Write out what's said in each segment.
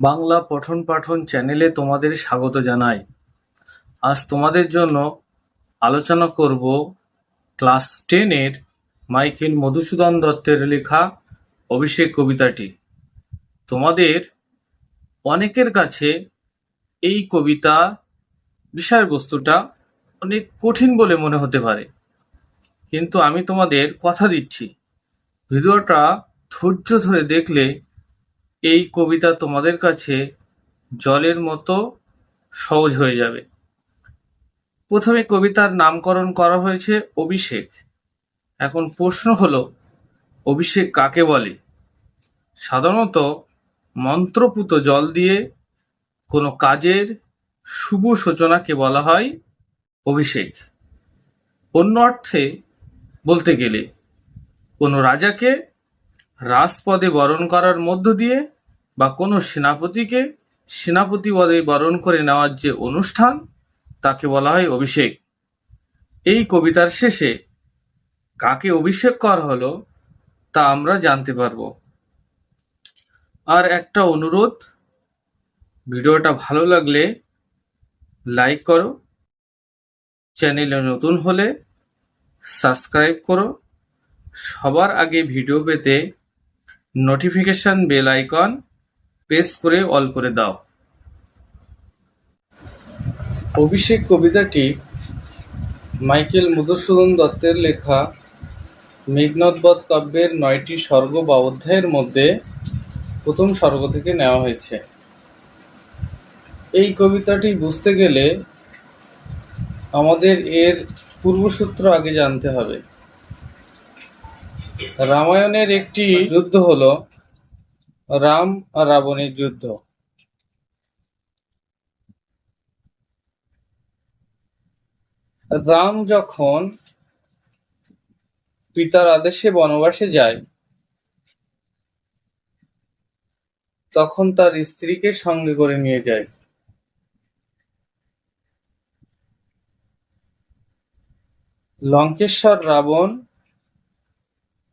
বাংলা পঠন পাঠন চ্যানেলে তোমাদের স্বাগত জানাই। আজ তোমাদের জন্য আলোচনা করব ক্লাস টেনের মাইকেল মধুসূদন দত্তের লেখা অভিষেক কবিতাটি। তোমাদের অনেকের কাছে এই কবিতা বিষয়বস্তুটা অনেক কঠিন বলে মনে হতে পারে। কিন্তু আমি তোমাদের কথা দিচ্ছি। ভিডিওটা ধৈর্য ধরে দেখলে এই কবিতা তোমাদের কাছে জলের মতো সহজ হয়ে যাবে। প্রথমে কবিতার নামকরণ করা হয়েছে অভিষেক। এখন প্রশ্ন হলো, অভিষেক কাকে বলে? সাধারণত মন্ত্রপুত জল দিয়ে কোনো কাজের শুভ সূচনাকে বলা হয় অভিষেক। অন্য অর্থে বলতে গেলে, কোনো রাজাকে রাজপদে বরণ করার মধ্য দিয়ে বা কোনো সেনাপতিকে সেনাপতি পদে বরণ করে নেওয়ার যে অনুষ্ঠান, তাকে বলা হয় অভিষেক। এই কবিতার শেষে কাকে অভিষেক করা হলো, তা আমরা জানতে পারব। আর একটা অনুরোধ, ভিডিওটা ভালো লাগলে লাইক করো, চ্যানেলে নতুন হলে সাবস্ক্রাইব করো। সবার আগে ভিডিও পেতে নোটিফিকেশন বেল আইকন প্রেস করে অল করে দাও। অভিষেক কবিতাটি মাইকেল মধুসূদন দত্তের লেখা মেঘনাথবধ কাব্যের নয়টি স্বর্গ বা অধ্যায়ের মধ্যে প্রথম স্বর্গ থেকে নেওয়া হয়েছে। এই কবিতাটি বুঝতে গেলে আমাদের এর পূর্বসূত্র আগে জানতে হবে। রামায়ণের একটি যুদ্ধ হলো রাম আর রাবণের যুদ্ধ। রাম যখন পিতার আদেশে বনবাসে যায়, তখন তার স্ত্রীকে সঙ্গে করে নিয়ে যায়। লঙ্কেশ্বর রাবণ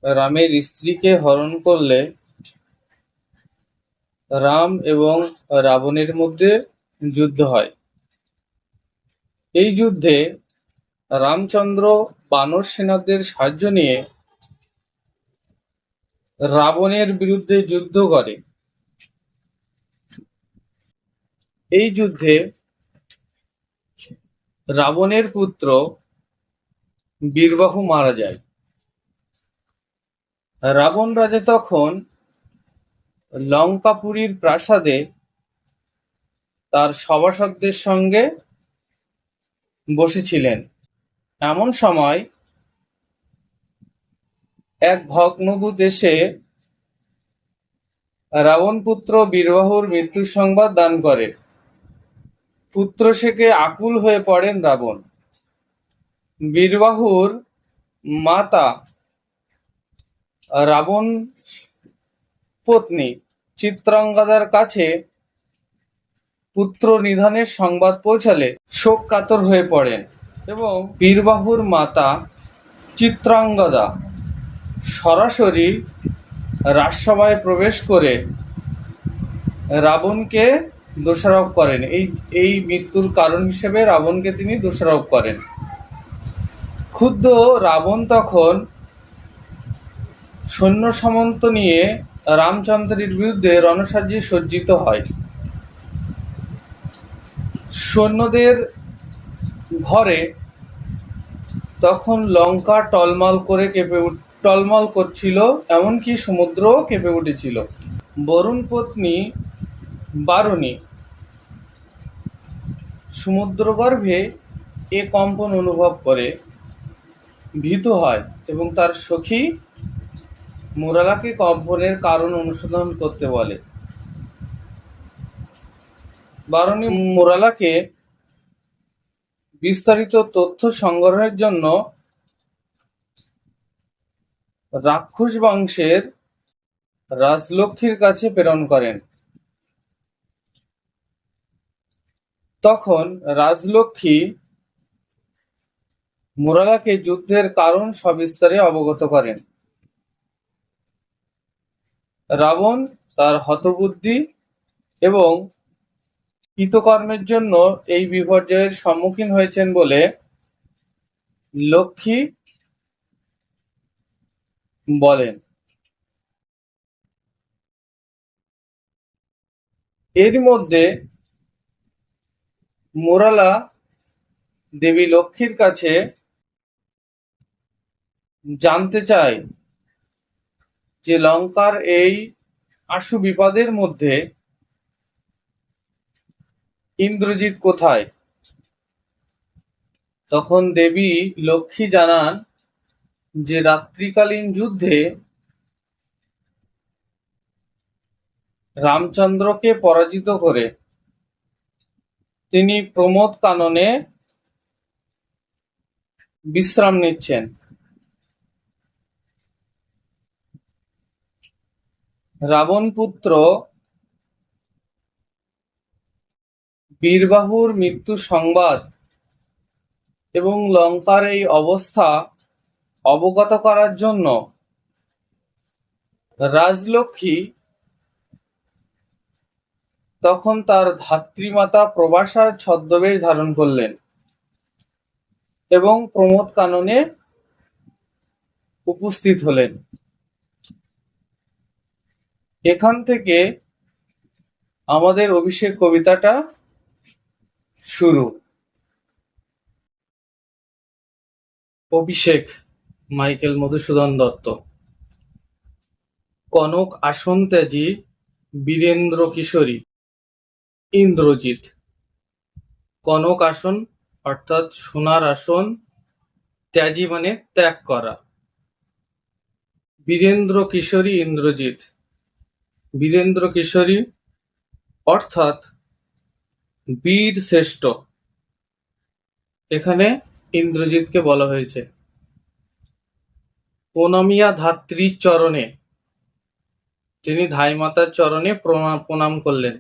রামের স্ত্রীকে হরণ করলে রাম এবং রাবণের মধ্যে যুদ্ধ হয়। এই যুদ্ধে রামচন্দ্র বানর সেনাদের সাহায্য নিয়ে রাবণের বিরুদ্ধে যুদ্ধ করে। এই যুদ্ধে রাবণের পুত্র বীরবাহু মারা যায়। রাবণ রাজা তখন লঙ্কাপুরীর প্রাসাদে তার সভাসদদের সঙ্গে বসেছিলেন। এমন সময় এক ভগ্নভূত এসে রাবণ পুত্র বীরবাহুর মৃত্যুর সংবাদ দান করে। পুত্র সেকে আকুল হয়ে পড়েন রাবণ। বীরবাহুর মাতা রাবণ পত্নী চিত্রাঙ্গদার কাছে পুত্র নিধনের সংবাদ পৌঁছালে শোক কাতর হয়ে পড়েন এবং বীরবাহুর মাতা চিত্রাঙ্গদা সরাসরি রাজসভায় প্রবেশ করে রাবণকে দোষারোপ করেন। এই এই মৃত্যুর কারণ হিসেবে রাবণকে তিনি দোষারোপ করেন। ক্ষুব্ধ রাবণ তখন সৈন্য সামন্ত নিয়ে রামচন্দ্রের বিরুদ্ধে রণসাজ্যে সজ্জিত হয়। সৈন্যদের ভরে তখন লঙ্কা টলমল করে কেঁপে উঠ টলমল করছিল, এমনকি সমুদ্রও কেঁপে উঠেছিল। বরুণ পত্নী বারুণী সমুদ্রগর্ভে এ কম্পন অনুভব করে, ভীত হয় এবং তার সখী মুরালাকে কম্পনের কারণ অনুসন্ধান করতে বলে। বারণী মুরালাকে বিস্তারিত তথ্য সংগ্রহের জন্য রাক্ষস বংশের রাজলক্ষ্মীর কাছে প্রেরণ করেন। তখন রাজলক্ষ্মী মুরালাকে যুদ্ধের কারণ সবিস্তারে অবগত করেন। রাবণ তার হতবুদ্ধি এবং কৃতকর্মের জন্য এই বিপর্যয়ের সম্মুখীন হয়েছেন বলে লক্ষ্মী বলেন। এর মধ্যে মোরালা দেবী লক্ষ্মীর কাছে জানতে চায় যে লঙ্কার এই আশু বিপদের মধ্যে ইন্দ্রজিৎ কোথায়? তখন দেবী লক্ষ্মী জানান যে রাত্রিকালীন যুদ্ধে রামচন্দ্রকে পরাজিত করে তিনি প্রমোদ কাননে বিশ্রাম নিচ্ছেন। রাবণ পুত্র বীরবাহুর মৃত্যু সংবাদ এবং লঙ্কার এই অবস্থা অবগত করার জন্য রাজলক্ষ্মী তখন তার ধাত্রীমাতা প্রবাসার ছদ্মবেশ ধারণ করলেন এবং প্রমোদ কাননে উপস্থিত হলেন। এখান থেকে আমাদের অভিষেক কবিতাটা শুরু। অভিষেক, মাইকেল মধুসূদন দত্ত। কনক আসন ত্যাজি বীরেন্দ্র কিশোরী। ইন্দ্রজিৎ। কনক আসন, অর্থাৎ সোনার আসন, ত্যাজি মানে ত্যাগ করা। বীরেন্দ্র কিশোরী, ইন্দ্রজিৎ। বীরেন্দ্র কিশোরী, অর্থাৎ বীর শ্রেষ্ঠ। এখানে ইন্দ্রজিৎকে বলা হয়েছে। প্রণমিয়া ধাত্রীর চরণে তিনি ধাইমাতার চরণে প্রণা- প্রণাম করলেন।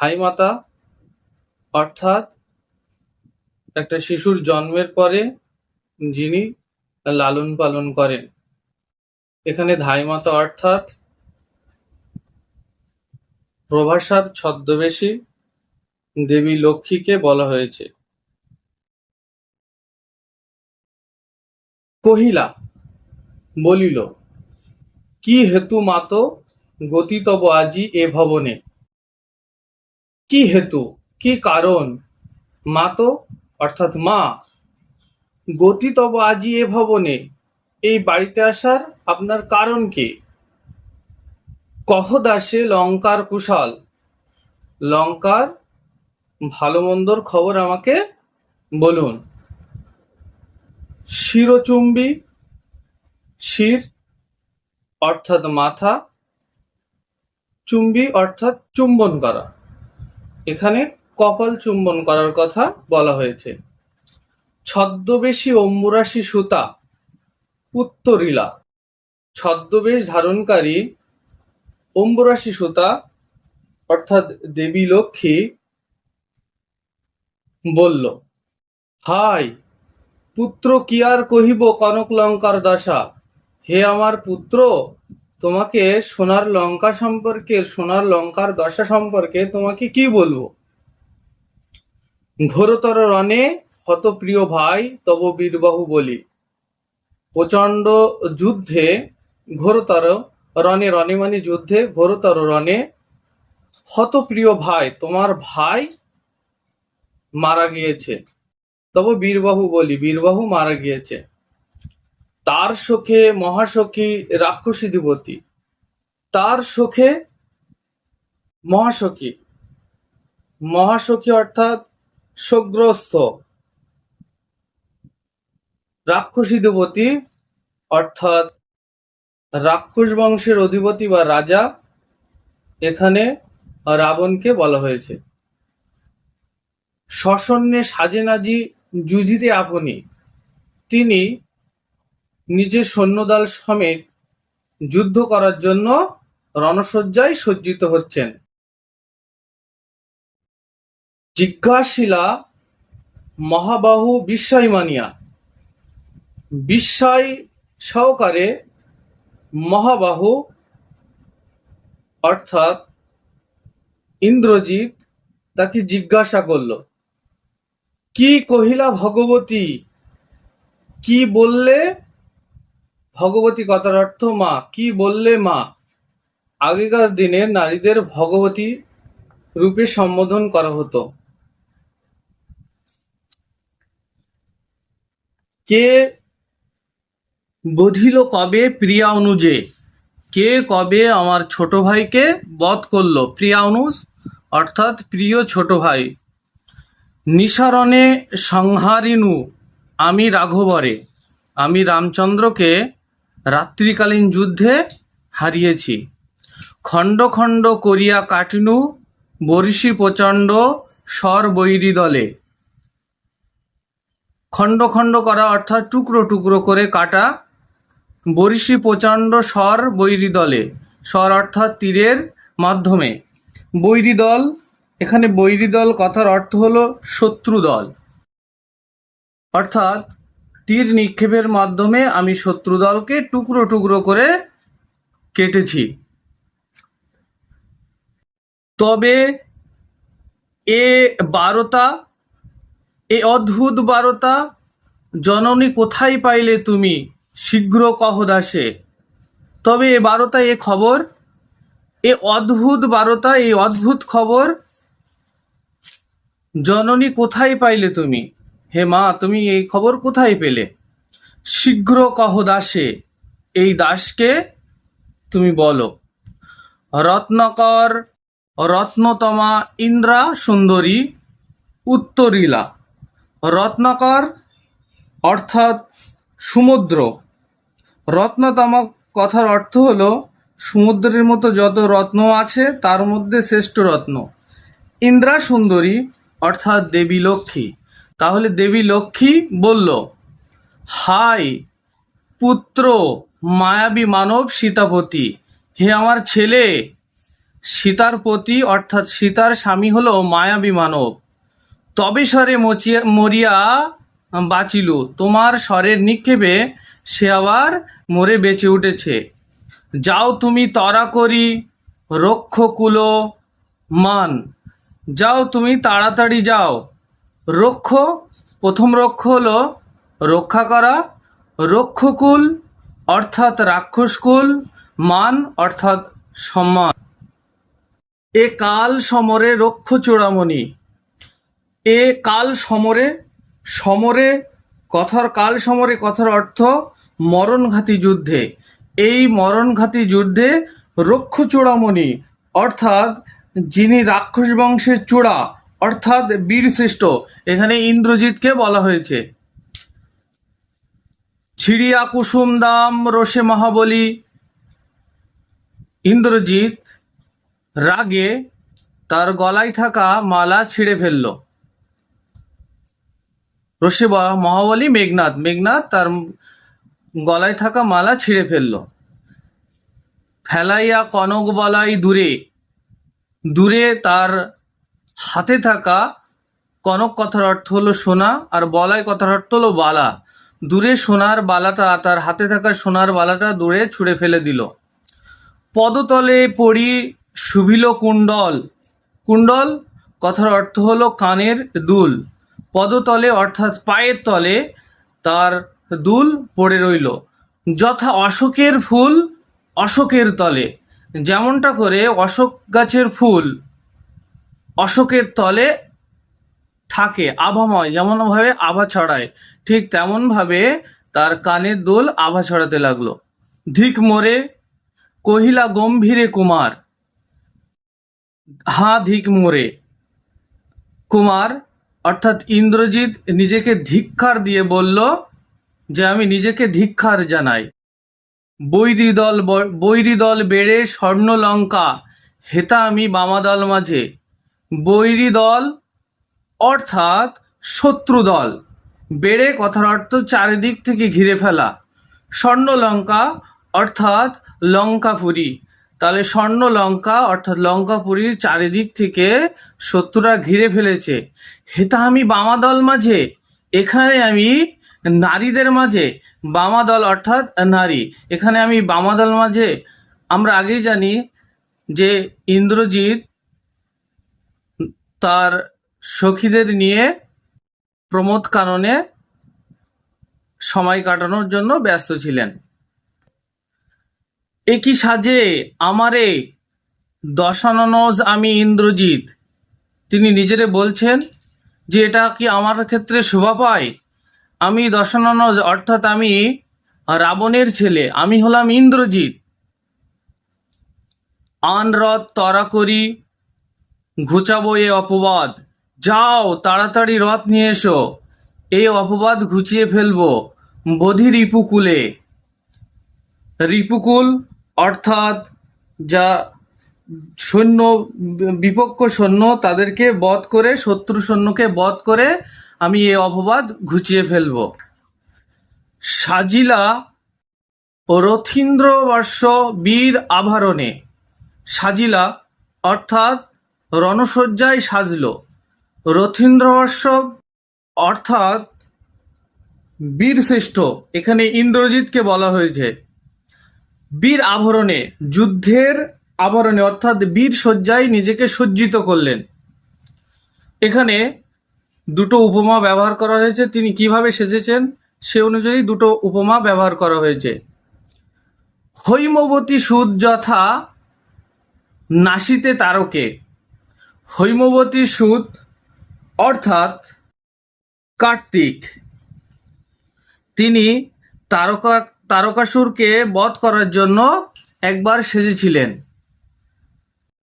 ধাইমাতা, অর্থাৎ একটা শিশুর জন্মের পরে যিনি লালন পালন করেন। এখানে ধাইমাতা, অর্থাৎ প্রভাষার ছদ্মবেশী দেবী লক্ষ্মীকে বলা হয়েছে। কহিলা, বলিল, কি হেতু মাত গতি তব আজি এ ভবনে? কি হেতু, কি কারণ মাত, অর্থাৎ মা গতি তব আজি এ ভবনে? এই বাড়িতে আসার আপনার কারণ কি? কহ দাসে লঙ্কার কুশল। লঙ্কার ভালো মন্দর খবর আমাকে বলুন। শিরচুম্বী, শির অর্থাৎ মাথা, চুম্বি অর্থাৎ চুম্বন করা। এখানে কপাল চুম্বন করার কথা বলা হয়েছে। ছদ্মবেশী অম্বুরাশি সুতা, উত্তরিলা। ছদ্মবেশ ধারণকারী অম্বুরাশি সুতা অর্থাৎ দেবী লক্ষ্মী, বলল, হাই, পুত্র কি আর কহিব কনক লঙ্কার দশা? হে আমার পুত্র, তোমাকে সোনার লঙ্কা সম্পর্কে, সোনার লঙ্কার দশা সম্পর্কে তোমাকে কি বলব? ঘোরতর রণে হত প্রিয় ভাই, তব বীরবাহু বলি। প্রচণ্ড যুদ্ধে ঘোরতর রণে রণে মানে যুদ্ধে, ঘোরতর রণে হত প্রিয় ভাই, তোমার ভাই মারা গিয়েছে। তবে বীরবাহু বলি, বীরবাহু মারা গিয়েছে। তার শোকে মহাসখী রাক্ষসী যুবতী তার শোকে মহাসখী মহাসখী অর্থাৎ শোকগ্রস্ত রাক্ষসী দেবতী, অর্থাৎ রাক্ষস বংশের অধিপতি বা রাজা এখানে রাবণকে বলা হয়েছে। সসন্নে সাজেনাজি যুজিতে আপনি। তিনি নিজের সৈন্যদল সমেত যুদ্ধ করার জন্য রণসজ্জায় সজ্জিত হচ্ছেন। জিজ্ঞাসিলা মহাবাহু বিস্ময় মানিয়া বিস্ময় সহকারে মহাবাহু অর্থাৎ ইন্দ্রজিৎ তাকে জিজ্ঞাসা করল, কি কহিলা ভগবতী? কি বললে? ভগবতী কথার অর্থ মা, কি বললে মা? আগেকার দিনে নারীদের ভগবতী রূপে সম্বোধন করা হতো। কে বধিল কবে প্রিয়া অনুজে? কে কবে আমার ছোট ভাইকে বধ করল? প্রিয়া অনুজ, অর্থাৎ প্রিয় ছোট ভাই। নিসারণে সংহারিনু আমি রাঘবরে। আমি রামচন্দ্রকে রাত্রিকালীন যুদ্ধে হারিয়েছি। খণ্ড খণ্ড করিয়া কাটিনু বরিশি প্রচণ্ড স্বর বৈরী দলে। খণ্ড খণ্ড করা অর্থাৎ টুকরো টুকরো করে কাটা বরিশি প্রচণ্ড স্বর বৈরী দলে। স্বর অর্থাৎ তীরের মাধ্যমে। বৈরী দল, এখানে বৈরী দল কথার অর্থ হলো শত্রু দল। অর্থাৎ তীর নিক্ষেপের মাধ্যমে আমি শত্রু দলকে টুকরো টুকরো করে কেটেছি। তবে এ বারতা, এ অদ্ভুত বারতা, জননী কোথায় পাইলে তুমি? শীঘ্র কহ দাসে তবে এ বারতা এ খবর, এ অদ্ভুত বারতা, এই অদ্ভুত খবর, জননী কোথায় পাইলে তুমি? হে মা, তুমি এই খবর কোথায় পেলে? শীঘ্র কহ দাসে এই দাসকে তুমি বলো। রত্নকর, রত্নতমা ইন্দ্রা সুন্দরী, উত্তরীলা। রত্নকর অর্থাৎ সমুদ্র। রত্নতমা কথার অর্থ হলো, সমুদ্রের মতো যত রত্ন আছে, তার মধ্যে শ্রেষ্ঠ রত্ন। ইন্দ্রা সুন্দরী অর্থাৎ দেবী লক্ষ্মী। তাহলে দেবী লক্ষ্মী বলল, হাই, পুত্র, মায়াবী মানব সীতাপতি, হে আমার ছেলে! সীতার পতি, অর্থাৎ সীতার স্বামী হলো মায়াবী মানব। তবে স্বরে মচিয়া, মরিয়া বাঁচিল, তোমার স্বরের নিক্ষেপে সে আবার মরে বেঁচে উঠেছে। যাও তুমি তরা করি রক্ষ কুলো মান। যাও তুমি তাড়াতাড়ি যাও। রক্ষ, প্রথম রক্ষ হলো রক্ষা করা। রক্ষকুল অর্থাৎ রাক্ষসকুল, মান অর্থাৎ সম্মান। এ কাল সমরে রক্ষ চূড়ামণি। এ কাল সমরে সমরে কথার কাল সমরে কথার অর্থ মরণঘাতী যুদ্ধে। এই মরণঘাতী যুদ্ধে রক্ষ চূড়ামণি অর্থাৎ যিনি রাক্ষস বংশের চূড়া, অর্থাৎ বীরশ্রেষ্ঠ, এখানে ইন্দ্রজিৎকে বলা হয়েছে। ছিড়িয়া কুসুম দাম রোষে মহাবলী। ইন্দ্রজিৎ রাগে তার গলায় থাকা মালা ছিঁড়ে ফেলল। ব- মহাবলী মেঘনাথ মেঘনাথ তার গলায় থাকা মালা ছিঁড়ে ফেলল। ফেলাইয়া কনক বলাই দূরে দূরে তার হাতে থাকা কনক কথার অর্থ হলো সোনা আর বলাই কথার অর্থ হলো বালা। দূরে সোনার বালাটা, তার হাতে থাকা সোনার বালাটা দূরে ছুঁড়ে ফেলে দিল। পদতলে পড়ি শুভিল কুণ্ডল। কুণ্ডল কথার অর্থ হলো কানের দুল। পদতলে অর্থাৎ পায়ের তলে তার দুল পড়ে রইল। যথা অশোকের ফুল, অশোকের তলে। যেমনটা করে অশোক গাছের ফুল, অশোকের তলে থাকে আভাময়, যেমনভাবে আভা ছড়ায়, ঠিক তেমনভাবে তার কানের দোল আভা ছড়াতে লাগল। ধিক মোরে, কহিলা গম্ভীরে কুমার। হা ধিক মোরে। কুমার, অর্থাৎ ইন্দ্রজিৎ নিজেকে ধিক্কার দিয়ে বলল যে আমি নিজেকে ধিক্ষার জানাই। বৈরী দল বৈরী দল বেড়ে স্বর্ণলঙ্কা, হেতা আমি বামাদল মাঝে। বৈরী দল অর্থাৎ শত্রু দল বেড়ে কথার অর্থ চারিদিক থেকে ঘিরে ফেলা। স্বর্ণলঙ্কা অর্থাৎ লঙ্কাপুরী। তাহলে স্বর্ণ লঙ্কা অর্থাৎ লঙ্কাপুরীর চারিদিক থেকে শত্রুরা ঘিরে ফেলেছে। হেতা আমি বামাদল মাঝে, এখানে আমি নারীদের মাঝে বামা দল অর্থাৎ নারী। এখানে আমি বামা দল মাঝে, আমরা আগেই জানি যে ইন্দ্রজিৎ তার সখীদের নিয়ে প্রমোদ কাননে সময় কাটানোর জন্য ব্যস্ত ছিলেন। একই সাজে আমারে দশাননজ আমি ইন্দ্রজিৎ। তিনি নিজেরে বলছেন যে, এটা কি আমার ক্ষেত্রে শোভা পায়? আমি দশাননজ অর্থাৎ আমি রাবণের ছেলে, আমি হলাম ইন্দ্রজিৎ। আন রথ তরা করি, ঘুচাবো এ অপবাদ। যাও, তাড়াতাড়ি রথ নিয়ে এসো। এই অপবাদ ঘুচিয়ে ফেলব বধি রিপুকুলে। রিপুকুল অর্থাৎ যা সৈন্য বিপক্ষ সৈন্য, তাদেরকে বধ করে, শত্রু সৈন্যকে বধ করে আমি এ অপবাদ ঘুচিয়ে ফেলব। সাজিলা রথীন্দ্র বর্ষ বীর আভরণে। সাজিলা অর্থাৎ রণসজ্জায় সাজল। রথীন্দ্রবর্ষ অর্থাৎ বীরশ্রেষ্ঠ, এখানে ইন্দ্রজিৎকে বলা হয়েছে। বীর আভরণে, যুদ্ধের আভরণে অর্থাৎ বীর সজ্জায় নিজেকে সজ্জিত করলেন। এখানে দুটো উপমা ব্যবহার করা হয়েছে, তিনি কীভাবে সেজেছেন সে অনুযায়ী দুটো উপমা ব্যবহার করা হয়েছে। হৈমবতী সুদ যথা নাসিতে তারকে। হৈমবতী সুদ অর্থাৎ কার্তিক। তিনি তারকা, তারকাসুরকে বধ করার জন্য একবার সেজেছিলেন।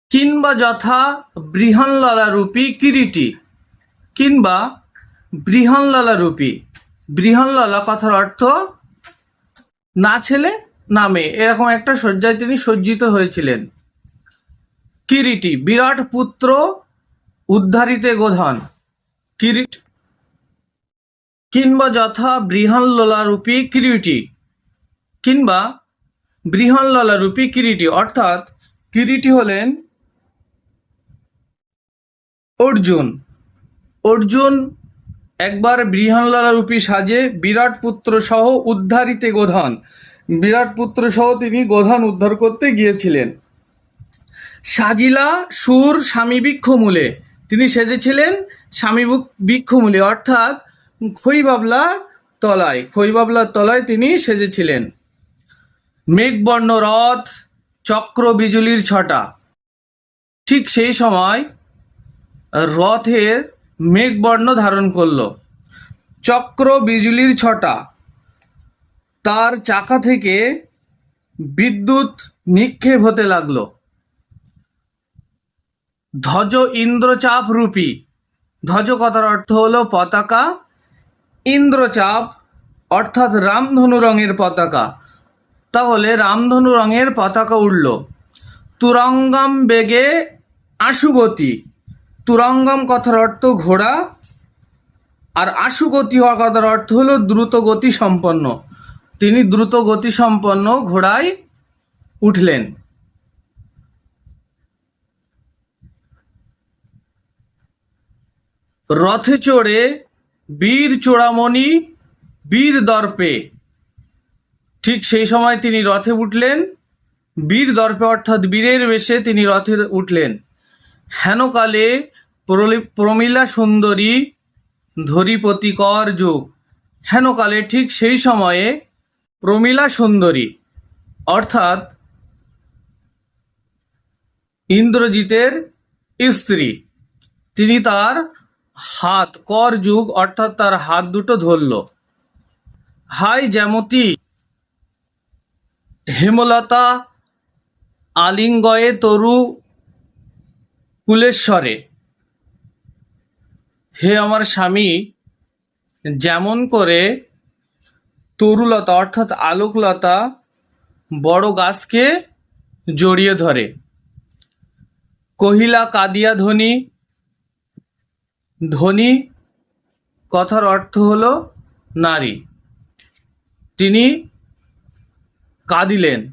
কিংবা যথা বৃহন্লালা রূপী কিরিটি। কিংবা বৃহন্লালা রূপী। বৃহন্লালা কথার অর্থ না ছেলে, না মেয়ে। এরকম একটা শয্যায় তিনি সজ্জিত হয়েছিলেন। কিরিটি, বিরাট পুত্র উদ্ধারিতে গোধন। কিরিট কিংবা যথা বৃহন্ললারূপী কিরিটি কিংবা বৃহন্ললারূপী কিরিটি। অর্থাৎ কিরিটি হলেন অর্জুন। অর্জুন একবার বৃহন্ললারূপী সাজে বিরাট পুত্র সহ উদ্ধারিতে গোধান। বিরাট পুত্র সহ তিনি গোধান উদ্ধার করতে গিয়েছিলেন। সাজিলা সুর স্বামী বৃক্ষমূলে তিনি সেজেছিলেন স্বামী বৃক্ষমূলে অর্থাৎ খৈবাবলা তলায়। খৈবাবলার তলায় তিনি সেজেছিলেন। মেঘবর্ণ রথ, চক্র বিজুলির ছটা। ঠিক সেই সময় রথের মেঘবর্ণ ধারণ করল। চক্র বিজুলির ছটা। তার চাকা থেকে বিদ্যুৎ নিক্ষেপ হতে লাগল। ধ্বজ ইন্দ্রচাপ রূপী। ধ্বজ কথার অর্থ হলো পতাকা। ইন্দ্রচাপ অর্থাৎ রামধনু রঙের পতাকা। তাহলে রামধনু রঙের পতাকা উড়ল। তুরঙ্গম বেগে আশুগতি। তুরঙ্গম কথার অর্থ ঘোড়া, আর আশুগতি হওয়া কথার অর্থ হলো দ্রুত গতি সম্পন্ন। তিনি দ্রুত গতি সম্পন্ন ঘোড়ায় উঠলেন। রথে চড়ে বীর চূড়ামণি বীর দর্পে। ঠিক সেই সময় তিনি রথে উঠলেন। বীর দর্পে অর্থাৎ বীরের বেশে তিনি রথে উঠলেন। হেনকালে প্রমীলা সুন্দরী ধরিপতি কর যুগ। হেনকালে ঠিক সেই সময়ে প্রমীলা সুন্দরী, অর্থাৎ ইন্দ্রজিতের স্ত্রী। তিনি তার হাত, কর যুগ, অর্থাৎ তার হাত দুটো ধরল। হাই জ্যামতি, হেমলতা আলিঙ্গয়ে তরু কুলেশ্বরে হে আমার স্বামী, যেমন করে তরুলতা অর্থাৎ আলোকলতা বড় গাছকে জড়িয়ে ধরে, কহিলা কাদিয়া ধ্বনি ধ্বনি কথার অর্থ হলো নারী। তিনি কাঁদিলেন।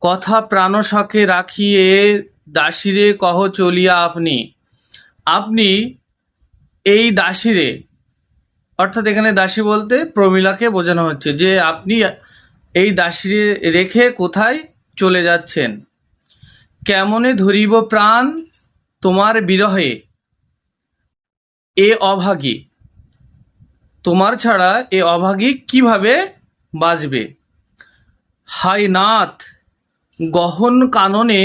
কথা প্রাণশাকে রাখিয়ে দাসিরে কহ চলিয়া আপনি। আপনি এই দাসিরে, অর্থাৎ এখানে দাসী বলতে প্রমীলাকে বোঝানো হচ্ছে যে আপনি এই দাসিরে রেখে কোথায় চলে যাচ্ছেন। কেমনে ধরিব প্রাণ তোমার বিরহে? এ অভাগী। তোমার ছাড়া এ অভাগী কীভাবে বাঁচবে? হাই নাথ, গহন কাননে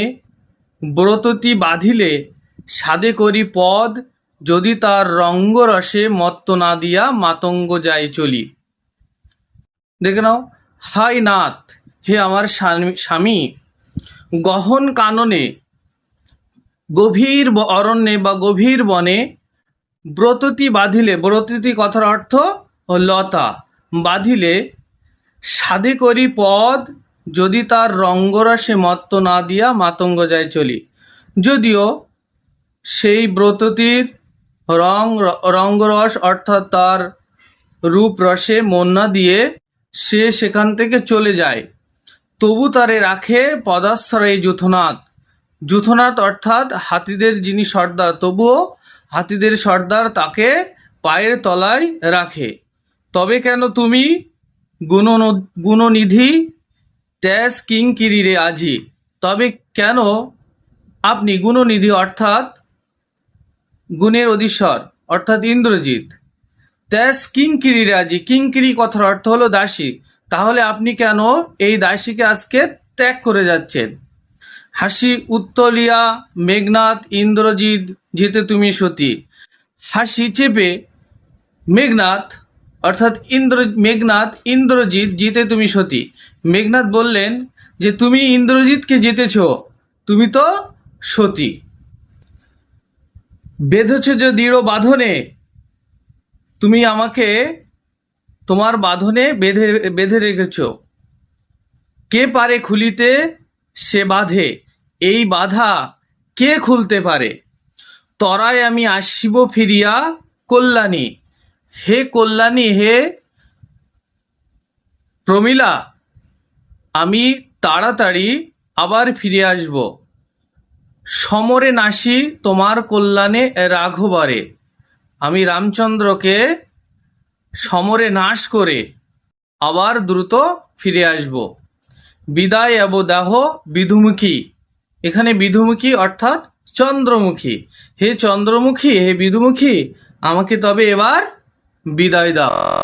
ব্রততি বাঁধিলে সাদে করি পদ, যদি তার রঙ্গরসে মত্ত না দিয়া মাতঙ্গ যায় চলি। দেখে নাও হাই নাথ, হে আমার স্বামী- স্বামী, গহন কাননে, গভীর অরণ্যে বা গভীর বনে ব্রততি বাঁধিলে ব্রততি কথার অর্থ লতা, বাঁধিলে সাধে করি পদ যদি তার রঙ্গরসে মত্ত না দিয়া মাতঙ্গ যায় চলি। যদিও সেই ব্রততির রং, রঙ্গরস অর্থাৎ তার রূপ রসে মন না দিয়ে সে সেখান থেকে চলে যায়। তবু তারে রাখে পদাশ্রয়ে যুথনাথ। যুথনাথ অর্থাৎ হাতিদের যিনি সর্দার, তবুও হাতিদের সর্দার তাকে পায়ের তলায় রাখে। তবে কেন তুমি গুণ গুণনিধি ট্যাস কিং কিরিরে আজি। তবে কেন আপনি গুণনিধি অর্থাৎ গুণের অধীশ্বর, অর্থাৎ ইন্দ্রজিৎ? ট্যাস কিঙ্কিরি রাজি কিঙ্কিরি কথার অর্থ হলো দাসী। তাহলে আপনি কেন এই দাসীকে আজকে ত্যাগ করে যাচ্ছেন? হাসি, উত্তলিয়া, মেঘনাথ, ইন্দ্রজিৎ জিতে তুমি সতী। হাসি চেপে মেঘনাথ অর্থাৎ ইন্দ্র, মেঘনাথ, ইন্দ্রজিৎ জিতে তুমি সতী। মেঘনাথ বললেন যে, তুমি ইন্দ্রজিৎকে জিতেছ, তুমি তো সতী। বেঁধেছ যে দৃঢ় বাঁধনে, তুমি আমাকে তোমার বাঁধনে বেঁধে বেঁধে রেখেছ। কে পারে খুলিতে সে বাঁধে? এই বাধা কে খুলতে পারে? তরায় আমি আসিব ফিরিয়া কল্যাণী। হে কল্যাণী, হে প্রমিলা, আমি তাড়াতাড়ি আবার ফিরে আসব। সমরে নাসি তোমার কল্যাণে রাঘবারে। আমি রামচন্দ্রকে সমরে নাশ করে আবার দ্রুত ফিরে আসব। বিদায় এব দেহ বিধুমুখী। এখানে বিধুমুখী অর্থাৎ চন্দ্রমুখী। হে চন্দ্রমুখী, হে বিধুমুখী, আমাকে তবে এবার বিদায় দাও।